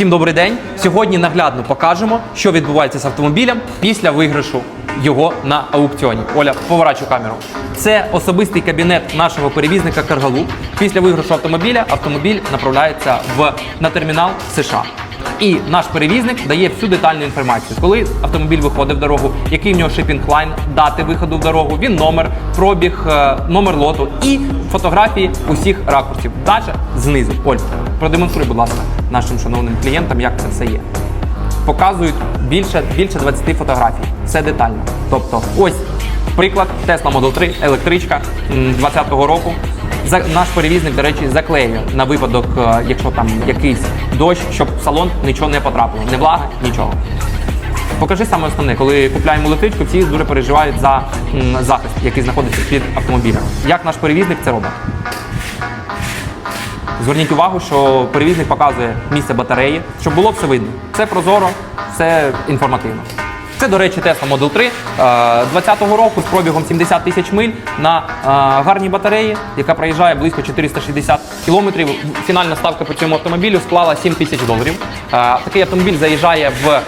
Всім добрий день. Сьогодні наглядно покажемо, що відбувається з автомобілем після виграшу його на аукціоні. Оля, поворачу камеру. Це особистий кабінет нашого перевізника Каргалу. Після виграшу автомобіля автомобіль направляється в на термінал США. І наш перевізник дає всю детальну інформацію, коли автомобіль виходить в дорогу, який в нього шипінг лайн, дати виходу в дорогу, він номер, пробіг, е, номер лоту і фотографії усіх ракурсів. Далі знизу. Оль, продемонструй, будь ласка, нашим шановним клієнтам, як це все є. Показують більше, більше 20 фотографій. Все детально. Тобто, ось приклад Tesla Model 3, електричка м, 20-го року. Наш перевізник, до речі, заклеює на випадок, е, якщо там якийсь дощ, щоб в салон нічого не потрапило, не влага, нічого. Покажи саме основне, коли купляємо електричку, всі дуже переживають за захист, який знаходиться під автомобілем. Як наш перевізник це робить? Зверніть увагу, що перевізник показує місце батареї, щоб було все видно. Все прозоро, все інформативно. Це, до речі, Tesla Model 3 е, 20-го року з пробігом 70 тисяч миль на е, гарній батареї, яка проїжджає близько 460 кілометрів. Фінальна ставка по цьому автомобілю склала 7 тисяч доларів. Е, Такий автомобіль заїжджає в е,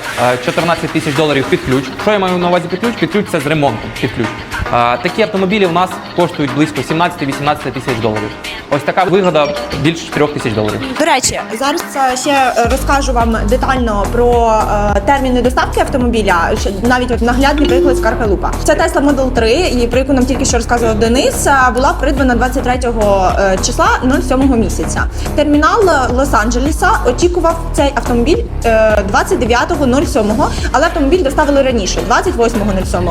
14 тисяч доларів під ключ. Що я маю на увазі під ключ? Під ключ це з ремонтом. Під ключ. Е, Такі автомобілі у нас коштують близько 17-18 тисяч доларів. Ось така вигода більше 4 тисяч доларів. До речі, зараз е, ще е, розкажу вам детально про е, терміни доставки автомобіля. Навіть от наглядний приклад з Карпелупа. Це Tesla Model 3, і про яку нам тільки що розказував Денис, е, була придбана 23 е, числа 07 місяця. Термінал е, Лос-Анджелеса очікував цей автомобіль е, 29.07, але автомобіль доставили раніше, 28.07.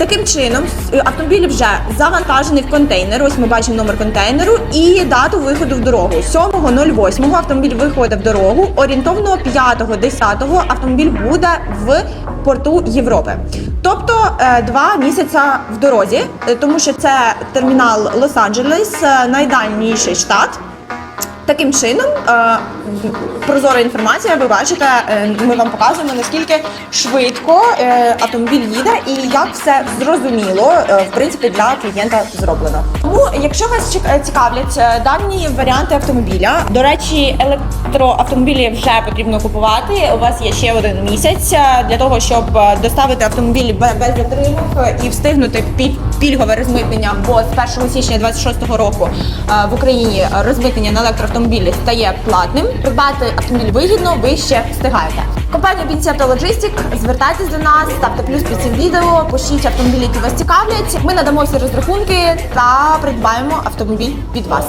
Таким чином, автомобіль вже завантажений в контейнер. Ось ми бачимо номер контейнеру і дату виходу в дорогу. 7.08 автомобіль виходить в дорогу. Орієнтовно 5.10 автомобіль буде в порту Європи. Тобто е, два місяці в дорозі, е, тому що це термінал Лос-Анджелес, е, найдальніший штат. Таким чином, е, прозора інформація, ви бачите, е, ми вам показуємо, наскільки швидко е, автомобіль їде і як все зрозуміло, в принципі, для клієнта зроблено. Тому, якщо вас е, цікавлять е, дані варіанти автомобіля, до речі, електроавтомобілі вже потрібно купувати. У вас є ще один місяць е, для того, щоб доставити автомобіль бе- без затримок і встигнути пільгове розмитнення, бо з 1 січня 26 року в Україні розмитнення на електроавтомобілі стає платним. Придбати автомобіль вигідно, ви ще встигаєте. Компанія Бінцепто Лоджистик, звертайтесь до нас, ставте плюс під цим відео, пишіть автомобілі, які вас цікавлять. Ми надамо всі розрахунки та придбаємо автомобіль під вас.